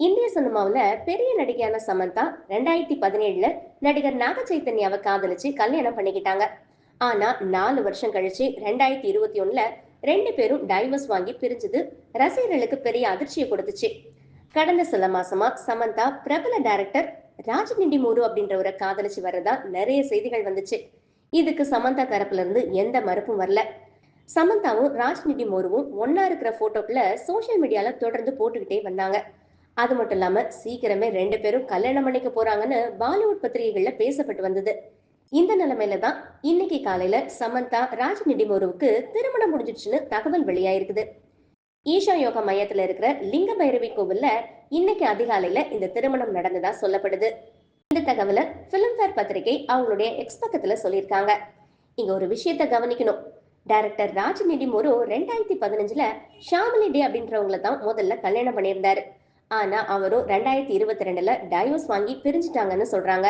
இந்திய சினிமாவுல பெரிய நடிகையான சமந்தா ரெண்டாயிரத்தி பதினேழுல நடிகர் நாக சைத்தன்யாவை காதலிச்சு கல்யாணம் பண்ணிக்கிட்டாங்க. ஆனா நாலு வருஷம் கழிச்சு ரெண்டாயிரத்தி இருபத்தி ஒண்ணுல ரெண்டு பேரும் டைவர்ஸ் வாங்கி பிரிஞ்சது ரசிகர்களுக்கு பெரிய அதிர்ச்சியை கொடுத்துச்சு. கடந்த சில மாசமா சமந்தா பிரபல டைரக்டர் ராஜநிண்டி மூரு அப்படின்றவரை காதலிச்சு வர்றதா நிறைய செய்திகள் வந்துச்சு. இதுக்கு சமந்தா தரப்புல இருந்து எந்த மறுப்பும் வரல. சமந்தாவும் ராஜ்நிதி மோருவும் ஒன்னா இருக்கிற போட்டோக்குள்ள சோசியல் மீடியால தொடர்ந்து போட்டுக்கிட்டே வந்தாங்க. அது மட்டும் இல்லாம சீக்கிரமே ரெண்டு பேரும் கல்யாணம் பண்ணிக்க போறாங்கன்னு பாலிவுட் பத்திரிகைகள்ல பேசப்பட்டு வந்தது. இந்த நிலைமையில தான் இன்னைக்கு காலையில சமந்தா ராஜ் மோருவுக்கு திருமணம் முடிஞ்சிடுச்சுன்னு தகவல் வெளியாயிருக்குது. ஈஷா யோகா மையத்துல இருக்கிற லிங்க பைரவி கோவில்ல இன்னைக்கு அதிகாலையில இந்த திருமணம் நடந்ததா சொல்லப்படுது. இந்த தகவலை பிலிம்ஃபேர் பத்திரிகை அவங்களுடைய எக்ஸ் பக்கத்துல சொல்லியிருக்காங்க. இங்க ஒரு விஷயத்த கவனிக்கணும். டைரக்டர் ராஜ் மோரு ரெண்டாயிரத்தி பதினஞ்சுல ஷாமிலி டே அப்படின்றவங்கள தான் முதல்ல கல்யாணம் பண்ணியிருந்தாரு. ஆனா அவரும் ரெண்டாயிரத்தி இருபத்தி ரெண்டுல டைவர்ஸ் வாங்கி பிரிஞ்சுட்டாங்கன்னு சொல்றாங்க.